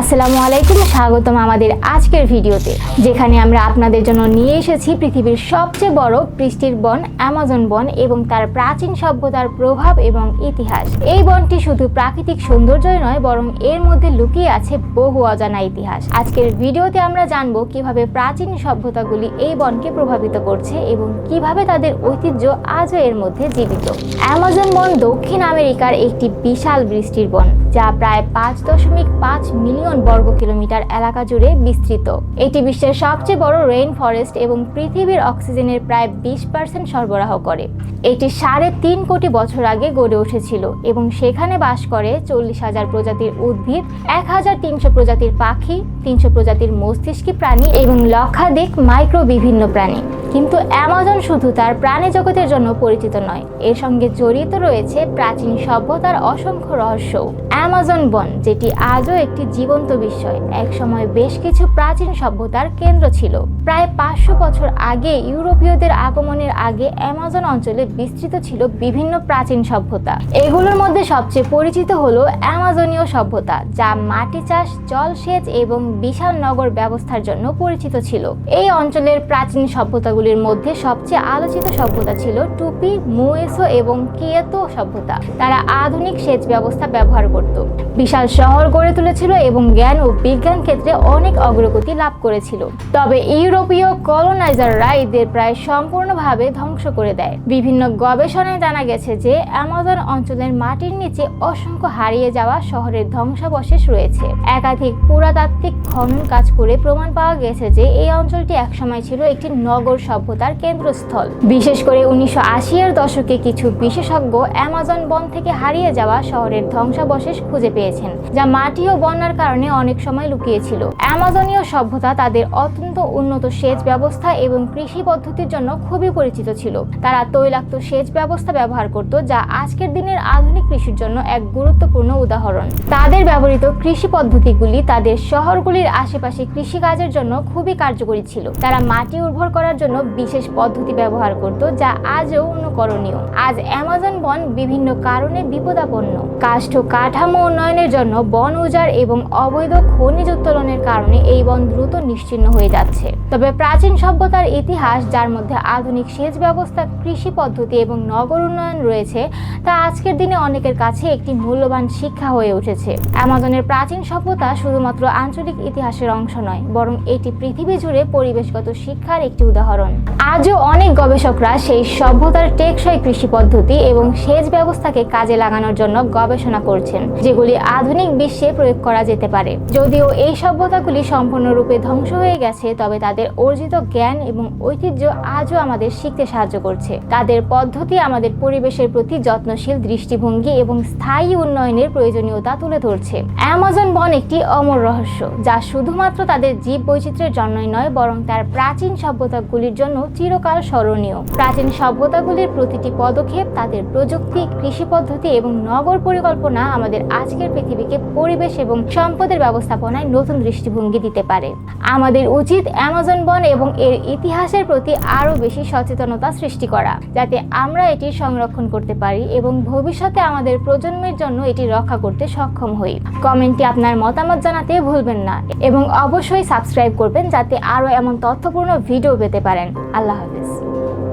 আসসালামু আলাইকুম, স্বাগতম আমাদের আজকের ভিডিওতে, যেখানে আমরা আপনাদের জন্য নিয়ে এসেছি পৃথিবীর সবচেয়ে বড় বৃষ্টির বন, অ্যামাজন বন এবং তার প্রাচীন সভ্যতার প্রভাব এবং ইতিহাস। এই বনটি শুধু প্রাকৃতিক সৌন্দর্যই নয়, বরং এর মধ্যে লুকিয়ে আছে বহু অজানা ইতিহাস। আজকের ভিডিওতে আমরা জানব কীভাবে প্রাচীন সভ্যতাগুলি এই বনকে প্রভাবিত করছে এবং কীভাবে তাদের ঐতিহ্য আজও এর মধ্যে জীবিত। অ্যামাজন বন দক্ষিণ আমেরিকার একটি বিশাল বৃষ্টির বন। যা প্রায় পাঁচ দশমিক পাঁচ মিলিয়ন বর্গ কিলোমিটার এলাকা জুড়ে বিস্তৃত। এটি বিশ্বের সবচেয়ে বড় রেইন ফরেস্ট এবং পৃথিবীর অক্সিজেনের প্রায় বিশ পার্সেন্ট সরবরাহ করে। এটি সাড়ে তিন কোটি বছর আগে গড়ে উঠেছিল এবং সেখানে বাস করে চল্লিশ হাজার প্রজাতির উদ্ভিদ, এক হাজার তিনশো প্রজাতির পাখি, তিনশো প্রজাতির মস্তিষ্কী প্রাণী এবং লক্ষাধিক মাইক্রো বিভিন্ন প্রাণী। কিন্তু অ্যামাজন শুধু তার প্রাণী জগতের জন্য পরিচিত নয়, এর সঙ্গে জড়িত রয়েছে প্রাচীন সভ্যতার অসংখ্য রহস্য অ্যামাজন বন, যেটি আজও একটি জীবন্ত বিস্ময়। একসময় বেশ কিছু প্রাচীন সভ্যতার কেন্দ্র ছিল। প্রায় পাঁচশো বছর আগে ইউরোপীয়দের আগমনের আগে অ্যামাজন অঞ্চলে বিস্তৃত ছিল বিভিন্ন প্রাচীন সভ্যতা। এগুলোর মধ্যে সবচেয়ে পরিচিত হলো অ্যামাজনীয় সভ্যতা, যা মাটি চাষ জলসেচ এবং বিশাল নগর ব্যবস্থার জন্য পরিচিত ছিল। এই অঞ্চলের প্রাচীন সভ্যতাগুলির মধ্যে সবচেয়ে আলোচিত সভ্যতা ছিল টুপি, মুয়েসো এবং কিয়েতো সভ্যতা। তারা আধুনিক সেচ ব্যবস্থা ব্যবহার করত। तो বিশাল শহর গড়ে তুলেছিল এবং জ্ঞান ও বিজ্ঞান ক্ষেত্রে অনেক অগ্রগতি লাভ করেছিল। তবে ইউরোপীয় কলোনাইজাররা এদের প্রায় সম্পূর্ণভাবে ধ্বংস করে দেয়। বিভিন্ন গবেষণায় জানা গেছে যে, অ্যামাজন অঞ্চলের মাটির নিচে অসংখ্য হারিয়ে যাওয়া শহরের ধ্বংসাবশেষ রয়েছে। একাধিক পুরাতাত্ত্বিক খনন কাজ করে প্রমাণ পাওয়া গেছে যে, এই অঞ্চলটি একসময় ছিল একটি নগর সভ্যতার কেন্দ্রস্থল। বিশেষ করে উনিশশো এর দশকে কিছু বিশেষজ্ঞ অ্যামাজন বন থেকে হারিয়ে যাওয়া শহরের ধ্বংসাবশেষ খুঁজে পেয়েছেন, যা মাটি ও বন্যার কারণে অনেক সময় লুকিয়েছিল। অ্যামাজনীয় সভ্যতা তাদের অত্যন্ত উন্নত সেচ ব্যবস্থা এবং কৃষি পদ্ধতির জন্য খুবই পরিচিত ছিল। তারা তৈলাক্ত সেচ ব্যবস্থা ব্যবহার করত, যা আজকের দিনের আধুনিক কৃষির জন্য এক গুরুত্বপূর্ণ উদাহরণ। তাদের ব্যবহৃত কৃষি পদ্ধতিগুলি তাদের শহরগুলির আশেপাশে কৃষিকাজের জন্য খুবই কার্যকরী ছিল। তারা মাটি উর্বর করার জন্য বিশেষ পদ্ধতি ব্যবহার করত, যা আজও অনুকরণীয়। আজ অ্যামাজন বন বিভিন্ন কারণে বিপদাপন্ন। কাষ্ঠ কাঠামো উন্নয়নের জন্য বন উজাড় এবং অবৈধ খনিজ উত্তোলনের কারণে এই বন দ্রুত নিশ্চিহ্ন হয়ে যাচ্ছে। তবে প্রাচীন সভ্যতার ইতিহাস, যার মধ্যে আধুনিক সেচ ব্যবস্থা, কৃষি পদ্ধতি এবং নগর উন্নয়ন রয়েছে তা আজকের দিনে অনেকের কাছে একটি মূল্যবান শিক্ষা হয়ে উঠেছে। অ্যামাজনের প্রাচীন সভ্যতা শুধুমাত্র আঞ্চলিক ইতিহাসের অংশ নয়, বরং এটি পৃথিবী জুড়ে পরিবেশগত শিক্ষার একটি উদাহরণ। আজও অনেক গবেষকরা সেই সভ্যতার টেকসই কৃষি পদ্ধতি এবং সেচ ব্যবস্থাকে কাজে লাগানোর জন্য গবেষণা করছেন, যেগুলি আধুনিক বিশ্বে প্রয়োগ করা যেতে পারে। যদিও এই সভ্যতাগুলি সম্পূর্ণরূপে ধ্বংস হয়ে গেছে, তবে তাদের অর্জিত জ্ঞান এবং ঐতিহ্য আজও আমাদের শিখতে সাহায্য করছে। তাদের পদ্ধতি আমাদের পরিবেশের প্রতি যত্নশীল দৃষ্টিভঙ্গি এবং স্থায়ী উন্নয়নের প্রয়োজনীয়তা তুলে ধরছে। অ্যামাজন বন একটি অমর রহস্য, যা শুধুমাত্র তাদের জীব বৈচিত্র্যের জন্যই নয়, বরং তার প্রাচীন সভ্যতাগুলির জন্য চিরকাল স্মরণীয়। প্রাচীন সভ্যতাগুলির প্রতিটি পদক্ষেপ, তাদের প্রযুক্তি, কৃষি পদ্ধতি এবং নগর পরিকল্পনা আমাদের আজকের পৃথিবীকে পরিবেশ এবং সম্পদের ব্যবস্থাপনায় নতুন দৃষ্টিভঙ্গি দিতে পারে। আমাদের উচিত অ্যামাজন বন এবং এর ইতিহাসের প্রতি আরও বেশি সচেতনতা সৃষ্টি করা, যাতে আমরা এটি সংরক্ষণ করতে পারি এবং ভবিষ্যতে আমাদের প্রজন্মের জন্য এটি রক্ষা করতে সক্ষম হই। কমেন্টে আপনার মতামত জানাতে ভুলবেন না এবং অবশ্যই সাবস্ক্রাইব করবেন যাতে আরও এমন তথ্যপূর্ণ ভিডিও পেতে পারেন। আল্লাহ হাফিজ।